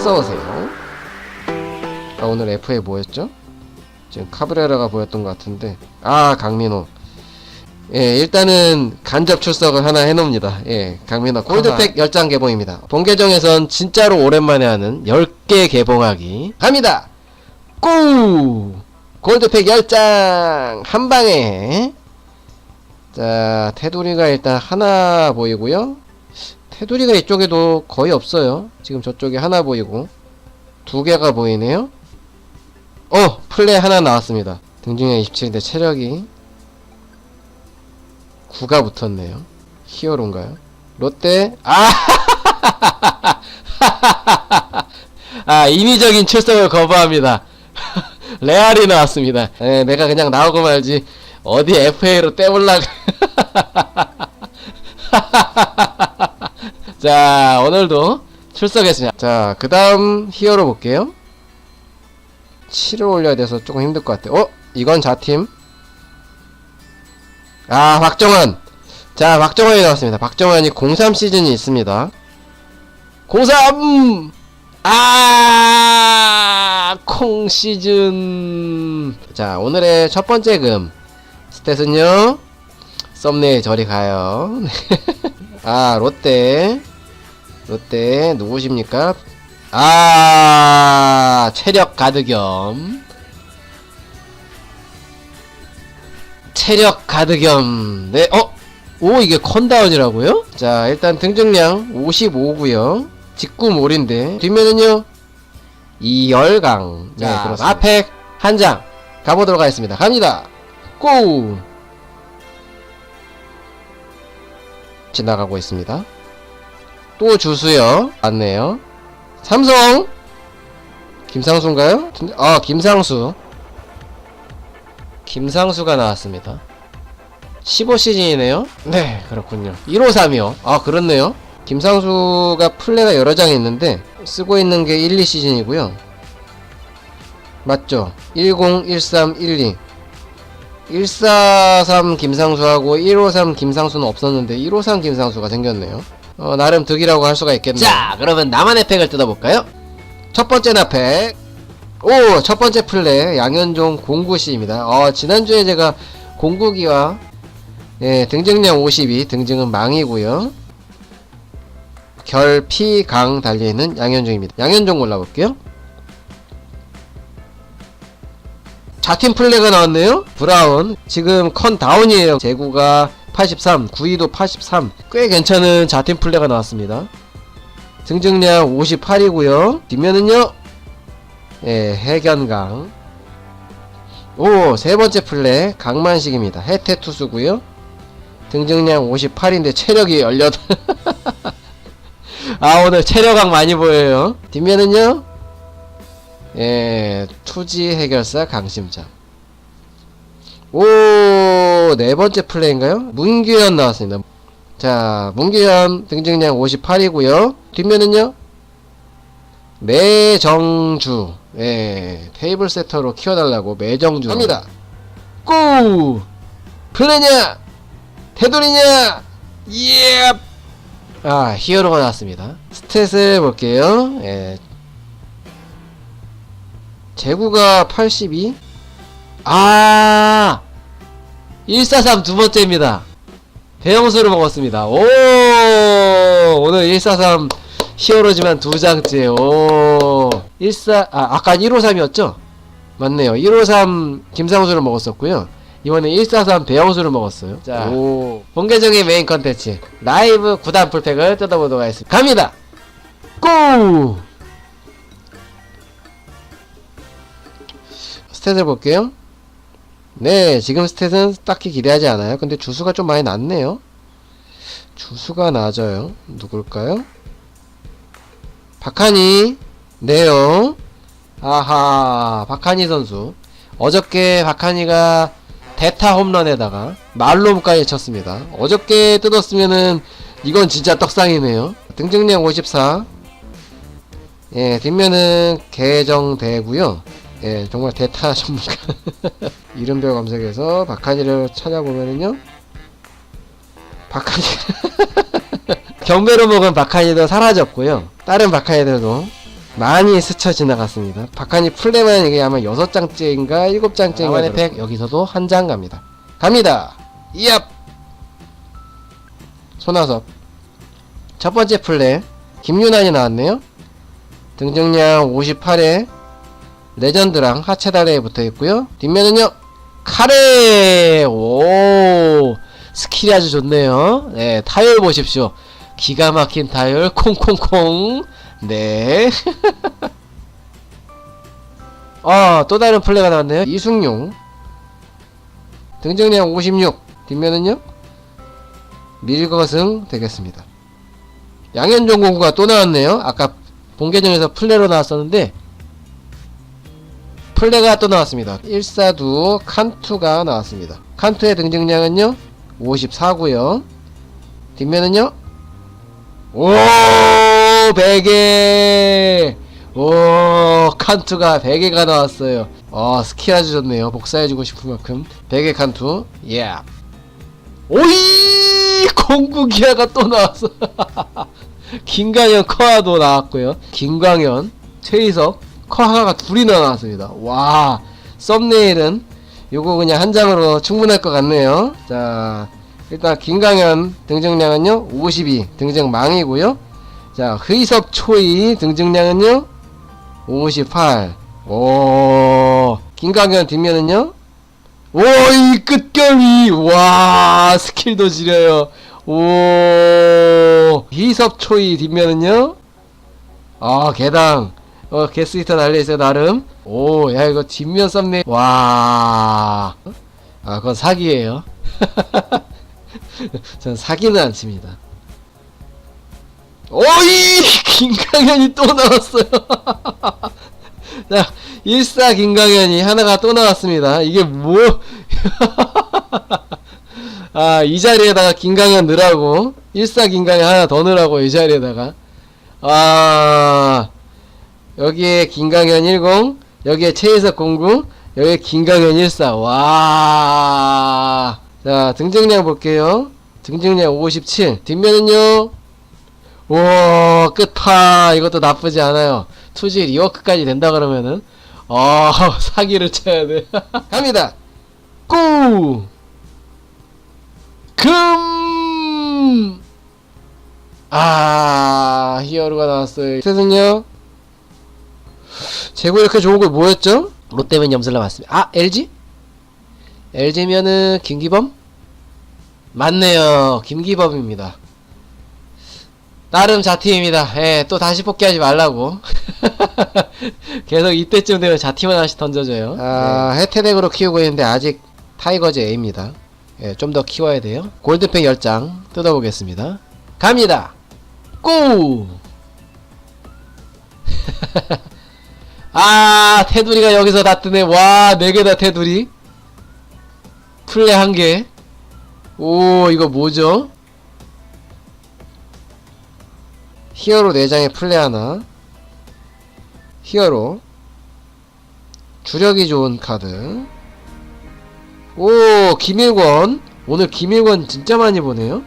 어서오세요. 아, 오늘 FA 뭐였죠? 지금 카브레라가 보였던 것 같은데. 아, 강민호. 예, 일단은 간접 출석을 하나 해놓습니다. 예, 강민호 골드팩 10장 개봉입니다. 본 계정에선 진짜로 오랜만에 하는 10개 개봉하기. 갑니다! 고! 골드팩 10장! 한 방에. 자, 테두리가 일단 하나 보이고요. 테두리가 이쪽에도 거의 없어요. 지금 저쪽에 하나 보이고. 두 개가 보이네요. 어! 플레이 하나 나왔습니다. 등중량 27인데 체력이 9가 붙었네요. 히어로인가요? 롯데, 아! 아, 인위적인 출석을 거부합니다. 레알이 나왔습니다. 에, 내가 그냥 나오고 말지. 어디 FA로 떼볼라. 자, 오늘도 출석했습니다. 자, 그 다음 히어로 볼게요. 7을 올려야 돼서 조금 힘들 것 같아요. 어? 이건 자팀. 아, 박정환. 자, 박정환이 나왔습니다. 박정환이 03 시즌이 있습니다. 03! 아, 콩 시즌. 자, 오늘의 첫 번째 금. 스탯은요. 썸네일 저리 가요. 아, 롯데. 롯데 누구십니까? 아, 체력 가드겸. 체력 가드겸. 네, 어? 오, 이게 컨다운이라고요? 자, 일단 등중량 55고요. 직구 몰인데 뒷면은요. 이열강. 네, 자, 그렇습니다. 앞에 한 장 가보도록 하겠습니다. 갑니다. 고! 지나가고 있습니다. 또 주수요. 맞네요. 삼성! 김상수인가요? 아, 김상수. 김상수가 나왔습니다. 15시즌이네요? 네, 그렇군요. 153이요. 아, 그렇네요. 김상수가 플레가 여러 장 있는데, 쓰고 있는 게 1, 2시즌이고요. 맞죠? 10, 13, 12. 143 김상수하고 153 김상수는 없었는데 153 김상수가 생겼네요. 어, 나름 득이라고 할 수가 있겠네요. 자, 그러면 나만의 팩을 뜯어볼까요? 첫 번째 나팩. 오, 첫 번째 플레이 양현종 공구시입니다. 어, 지난주에 제가 공구기와 예, 등증량 52, 등증은 망이고요. 결, 피, 강 달려있는 양현종입니다. 양현종 골라볼게요. 자팀 플레이가 나왔네요. 브라운 지금 컨 다운이에요. 제구가 83, 구위도 83. 꽤 괜찮은 자팀 플레이가 나왔습니다. 등증량 58이고요. 뒷면은요. 예, 해견강. 오, 세 번째 플레이 강만식입니다. 해태 투수고요. 등증량 58인데 체력이 18. 아, 오늘 체력강 많이 보여요. 뒷면은요. 예, 투지 해결사 강심장. 오, 네 번째 플레이인가요? 문규현 나왔습니다. 자, 문규현 등증량 58이고요. 뒷면은요? 매정주. 예, 테이블 세터로 키워달라고 매정주. 갑니다. 고! 플레냐! 테두리냐! 예! 아, 히어로가 나왔습니다. 스탯을 볼게요. 예, 재구가 82? 아! 143 두 번째입니다. 대형수를 먹었습니다. 오! 오늘 143 히어로지만 두 장째. 오! 14, 아, 아까 153이었죠? 맞네요. 153 김상수를 먹었었고요. 이번에 143 배영수를 먹었어요. 자, 오. 본계정의 메인 컨텐츠 라이브 구단 풀팩을 뜯어보도록 하겠습니다. 갑니다! 고! 스탯을 볼게요. 네, 지금 스탯은 딱히 기대하지 않아요. 근데 주수가 좀 많이 낮네요. 주수가 낮아요. 누굴까요? 박하니. 네요. 아하, 박하니 선수. 어저께 박하니가 대타 홈런에다가 말롬까지 쳤습니다. 어저께 뜯었으면은 이건 진짜 떡상이네요. 등증량 54. 예, 뒷면은 개정되고요. 예, 정말 대타 전문가. 이름별 검색해서 박하니를 찾아보면은요. 박하니. 경매로 먹은 박하니도 사라졌고요. 다른 박하니들도 많이 스쳐 지나갔습니다. 박하니 플레만 이게 아마 6장째인가 7장째인가 나만의 팩 여기서도 한 장 갑니다. 갑니다. 이압 손아섭 첫 번째 플레 김윤환이 나왔네요. 등정량 58에 레전드랑 하체다레에 붙어 있고요. 뒷면은요 카레 오 스킬이 아주 좋네요. 네 타율 보십시오. 기가 막힌 타율 콩콩콩 네. 아, 또 다른 플레이가 나왔네요. 이승용. 등정량 56. 뒷면은요? 밀거승 되겠습니다. 양현종 공구가 또 나왔네요. 아까 본계정에서 플레이로 나왔었는데, 플레이가 또 나왔습니다. 142 칸투가 나왔습니다. 칸투의 등정량은요? 54고요. 뒷면은요? 오 베개 오 칸투가 베개가 나왔어요 어 스킬 아주 좋네요 복사해주고 싶은 만큼 베개 칸투 예 오이 공구기아가 또 나왔어 김광현 커아도 나왔고요 김광현 최희석 커아가 둘이나 나왔습니다. 와 썸네일은 요거 그냥 한 장으로 충분할 것 같네요. 자 일단 김강현 등정량은요 52 등정 망이고요. 자 의섭 초이 등정량은요 58 오, 김강현 뒷면은요 오 이 끝결이 와 스킬도 지려요. 오 희섭 초이 뒷면은요 아 개당 어 게스히터 달려있어요 나름 오 야 이거 뒷면 썸네 와 아 그건 사기예요 전 사기는 않습니다. 오이! 김강현이 또 나왔어요. 자, 14 김강현이 하나가 또 나왔습니다. 이게 뭐, 아, 이 자리에다가 김강현 넣으라고. 14 김강현 하나 더 넣으라고, 이 자리에다가. 아, 여기에 김강현 10, 여기에 최희석 09, 여기에 김강현 14. 와. 자, 등정량 볼게요. 등정량 57. 뒷면은요. 우와, 끝파. 이것도 나쁘지 않아요. 투지 리워크까지 된다 그러면은, 어, 사기를 쳐야 돼. 갑니다. 고! 금! 아, 히어로가 나왔어요. 뜻은요? 재고 이렇게 좋은 거 뭐였죠? 롯데면 염슬라 맞습니다. 아, LG? LG면은 김기범? 맞네요. 김기범입니다. 나름 자팀입니다. 예, 또 다시 뽑기하지 말라고. 계속 이때쯤 되면 자팀 하나씩 던져줘요. 아, 해태덱으로 키우고 있는데 아직 타이거즈 A입니다. 예, 좀 더 키워야 돼요. 골드팩 10장 뜯어보겠습니다. 갑니다! 고! 아, 테두리가 여기서 다 뜨네. 와, 4개다, 테두리. 플레 한 개. 오, 이거 뭐죠? 히어로 4장에 플레 하나. 히어로. 주력이 좋은 카드. 오, 김일권. 오늘 김일권 진짜 많이 보네요.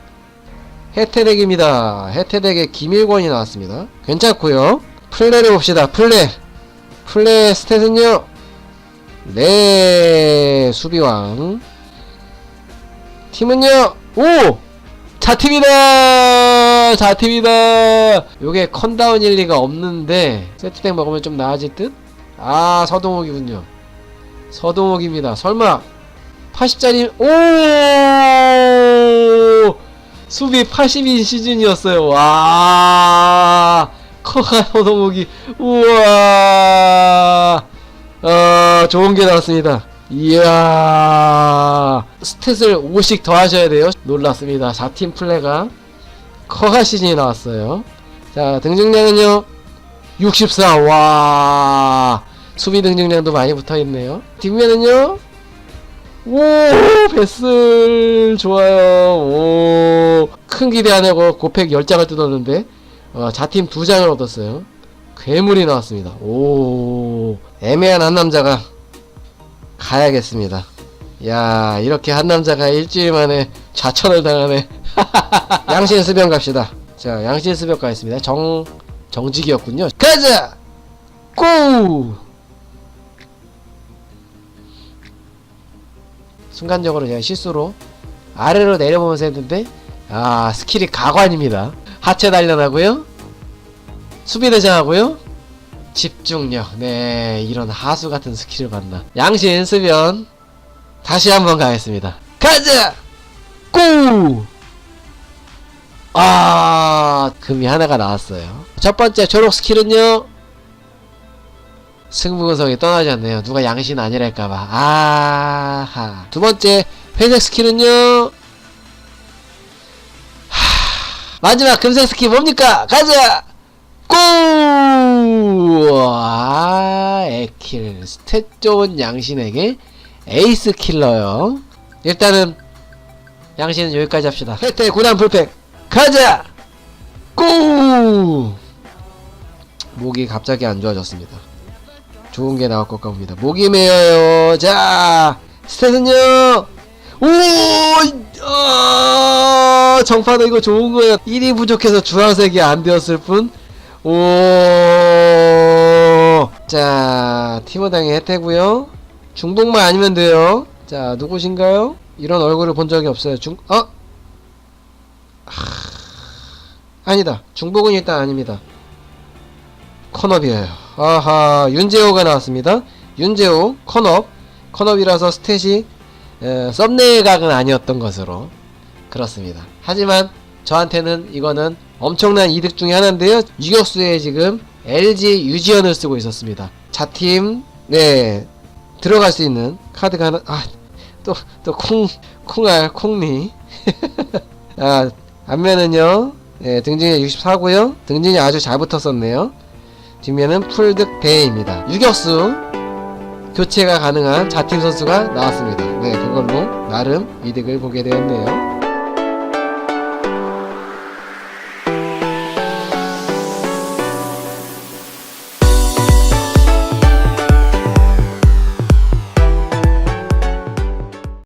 해태덱입니다. 해태덱에 김일권이 나왔습니다. 괜찮고요 플레를 봅시다. 플레. 플레 스탯은요. 네, 수비왕. 팀은요 오! 자팀이다! 자팀이다! 요게 컨다운 일 리가 없는데 세트덱 먹으면 좀 나아질 듯? 아 서동욱이군요. 서동욱입니다. 설마 80짜리 오! 수비 80인 시즌이었어요. 와 커가 서동욱이 우와. 어 좋은 게 나왔습니다. 이야. 스탯을 5씩 더 하셔야 돼요. 놀랐습니다. 4팀 플레가 커가 시즌이 나왔어요. 자 등증량은요? 64와. 수비 등증량도 많이 붙어있네요. 뒷면은요? 오 베슬. 좋아요. 오 큰 기대 안하고 고팩 10장을 뜯었는데 어, 자팀 2장을 얻었어요 괴물이 나왔습니다 오 애매한 한 남자가 가야겠습니다. 야 이렇게 한 남자가 일주일 만에 좌천을 당하네. 양신 수병 갑시다. 자 양신 수병 가겠습니다. 정 정직이었군요. 가자. 고! 순간적으로 제가 실수로 아래로 내려보면서 했는데 아 스킬이 가관입니다 하체 단련하고요. 수비 대장하고요. 집중력. 네 이런 하수 같은 스킬을 봤나 양신 수변 다시 한번 가겠습니다. 가자! 고! 아 금이 하나가 나왔어요. 첫 번째 초록 스킬은요. 승부근성이 떠나지 않네요. 누가 양신 아니랄까봐. 아하. 두 번째 회색 스킬은요 마지막 금색 스킬 뭡니까 가자 고! 아, 에킬. 스탯 좋은 양신에게 에이스 킬러요. 일단은, 양신은 여기까지 합시다. 혜태 9단 풀팩. 가자! 고! 목이 갑자기 안 좋아졌습니다. 좋은 게 나올 것 같습니다. 목이 메어요. 자, 스탯은요! 오! 아, 정파도 이거 좋은 거예요. 1이 부족해서 주황색이 안 되었을 뿐. 오, 자, 티모당의 혜태고요. 중복만 아니면 돼요. 자, 누구신가요? 이런 얼굴을 본 적이 없어요. 중, 어? 하... 아니다. 중복은 일단 아닙니다. 컨업이에요. 아하, 윤재호가 나왔습니다. 윤재호, 컨업. 컨업이라서 스탯이 에, 썸네일 각은 아니었던 것으로 그렇습니다. 하지만 저한테는 이거는 엄청난 이득 중에 하나인데요. 유격수에 지금 LG 유지현을 쓰고 있었습니다. 자팀 네 들어갈 수 있는 카드가 하나 아또 또콩 콩알 콩리 아 앞면은요 네, 등진이 64고요 등진이 아주 잘 붙었었네요 뒷면은 풀득 대입니다 유격수 교체가 가능한 자팀 선수가 나왔습니다. 네 그걸로 나름 이득을 보게 되었네요